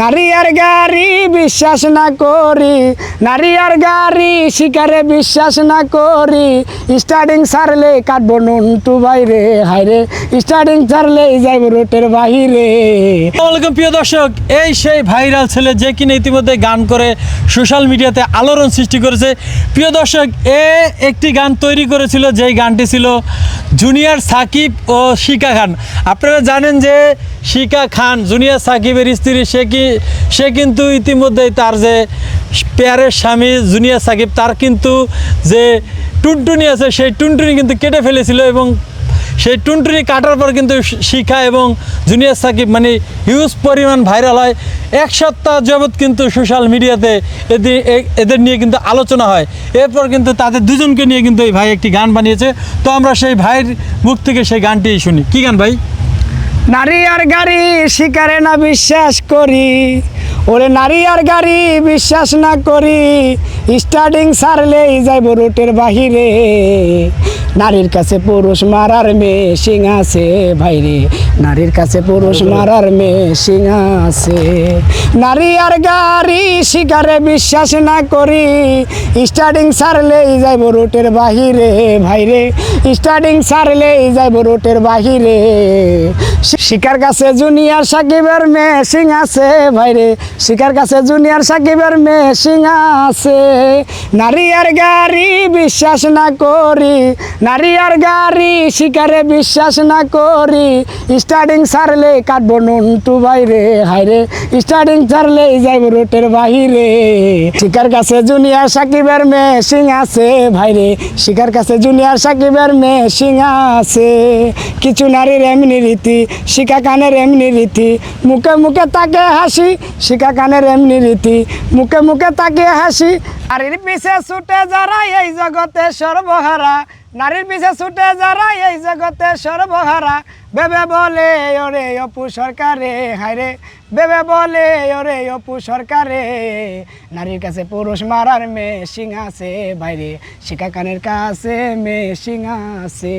নারী আর গাড়ি বিশ্বাস না করি। নারী আর গাড়ি শিকারে বিশ্বাস না করি। স্টার্টিং সারলে কাটবো নন্টু বাইরে হাইরে স্টার্টিং সারলে যাইব রোটের বাহিরে। আসসালামাইকুম প্রিয় দর্শক। এই সেই ভাইরাল ছেলে যে কিনা ইতিমধ্যে গান করে সোশ্যাল মিডিয়াতে আলোড়ন সৃষ্টি করেছে। প্রিয় দর্শক, এ একটি গান তৈরি করেছিল, যেই গানটি ছিল জুনিয়র সাকিব ও শিকা খান। আপনারা জানেন যে শিকা খান, জুনিয়র সাকিবের স্ত্রী সে কি সে কিন্তু ইতিমধ্যেই তার যে পেয়ারের স্বামী জুনিয়র সাকিব, তার কিন্তু যে টুনটুনি আছে, সেই টুনটুনি কিন্তু কেটে ফেলেছিল এবং সেই টুনটুনি কাটার পর কিন্তু শিখা এবং জুনিয়র সাকিব মানে হিউজ পরিমাণ ভাইরাল হয়। এক সপ্তাহ যাবৎ কিন্তু সোশ্যাল মিডিয়াতে এদের এদের নিয়ে কিন্তু আলোচনা হয়। এরপর কিন্তু তাদের দুজনকে নিয়ে কিন্তু এই ভাই একটি গান বানিয়েছে। তো আমরা সেই ভাইয়ের মুখ থেকে সেই গানটি শুনি। কি গান ভাই? নারী আর গাড়ি শিকারে না বিশ্বাস করি। ওরে নারী আর গাড়ি বিশ্বাস না করি। স্টার্টিং সারলেই যাইব রুটের বাহিরে। নারীর কাছে পুরুষ মারার মেশিং আছে ভাইরে। নারীর কাছে পুরুষ মারার মেশিং আছে। নারী আর গাড়ি শিকারে বিশ্বাস না করি। স্টার্টিং সারলেই যাইব রোটের বাহিরে ভাইরে। স্টার্টিং সারলেই যাইব রোটের বাহিরে। শিকার কাছে জুনিয়র সাকিবের মেশিং আছে ভাইরে। শিকার কাছে জুনিয়র সাকিবের মেশিং আছে। নারী আর গাড়ি বিশ্বাস না করি। নারী আর গাড়ি, শিকারে বিশ্বাস না করি। স্টার্টিং সারলে কাটবো নন্টু বাইরে হাইরে স্টার্টিং সারলে যাইব রোটের বাহিরে। শিকার কাছে জুনিয়র সাকিবের মেশিং আছে ভাইরে শিকার কাছে জুনিয়র সাকিবের মেশিং আছে। কিছু নারীর এমনি রীতি, শিকা কানের এমনি রীতি। মুখে মুখে তাকে হাসি, শিকা কানের এমনি রীতি। মুখে মুখে তাকে হাসি। নারীর পিছে ছুটে যারা এই জগতে সর্বহারা। নারীর পিছে ছুটে যারা এই জগতে সর্বহারা। বেবে বলে, ওরে অপু সরকারে হায়রে বেবে বলে, ওরে অপু সরকারে, নারীর কাছে পুরুষ মারার মেশিং আছে বাইরে শিকা কানের কাছে মেশিং আছে।